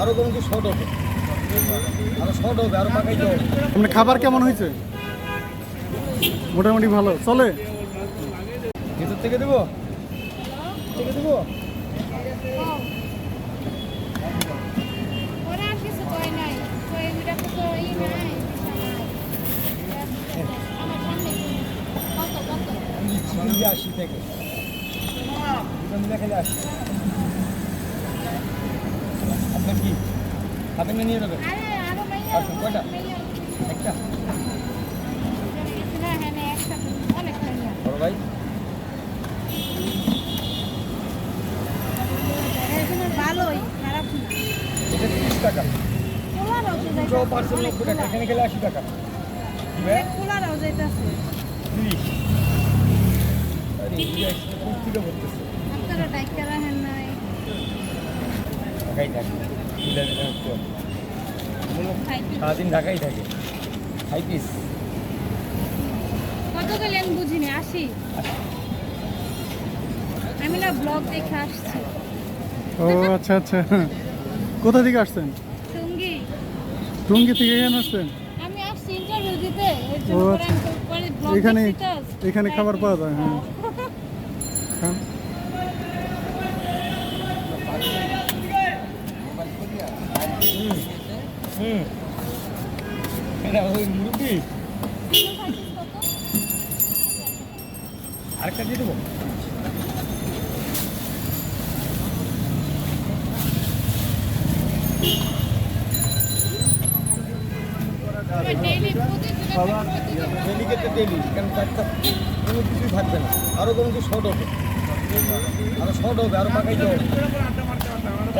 আরও কিন্তু শর্ট হবে? আরও শর্ট হবে আরও পাকাইতে হবে মানে খাবার কেমন হয়েছে? মোটামুটি ভালো। চলে? ভেতর থেকে দেবো? থেকে দেবো? ওরা আর কিছু আপনার কি? হাতে নিয়ে মাইয়া আচ্ছা, কয়টা? একটা? হ্যাঁ অনেক বড় ভাই? ভালোই খারাপ না। এটা তিরিশ টাকা। দুশো পার্সেন্ট নব্বই টাকা। এখানে গেলে আশি টাকা। তিরিশ। আরে কুর্তিটা করতেছে ঢাকাই থাকে। কোনো সারাদিন ঢাকাই থাকে। পিস। কত গেলে আমি বুঝিনি আসি। আমি না ব্লগ দেখে আসছি। ও আচ্ছা আচ্ছা। কোথা থেকে আসছেন? সঙ্গী টুঙ্গি থেকে এখানে আসছেন? আমি আসছি ইন্টারভিউ দিতে ও আচ্ছা। এখানে এখানে খাবার পাওয়া যায় হ্যাঁ। খান। হুম আরেকটা দিয়ে দেবো। প্রতিদিন প্রতিদিন ডেলি কেন চারটা কোনো কিছুই থাকবে না আরও কোনো কিছু শর্ট হবে আরও শর্ট হবে আরও পাকাইতে হবে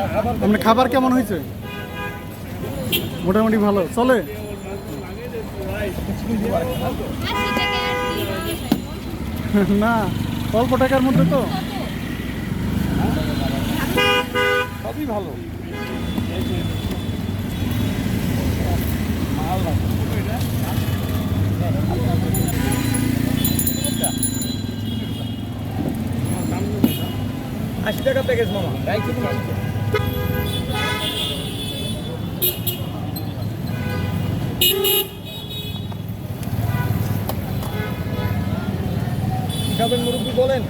খাবার মানে কেমন হয়েছে মোটামুটি ভালো চলে না? অল্প টাকার মধ্যে তো সবই ভালো। আশি টাকা প্যাকেজ মামা কত মুরব্বী বলেন।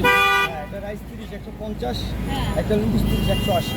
হ্যাঁ, একটা রাইস তিরিশ একশো পঞ্চাশ হ্যাঁ। একটা লুচিস তিরিশ একশো আশি।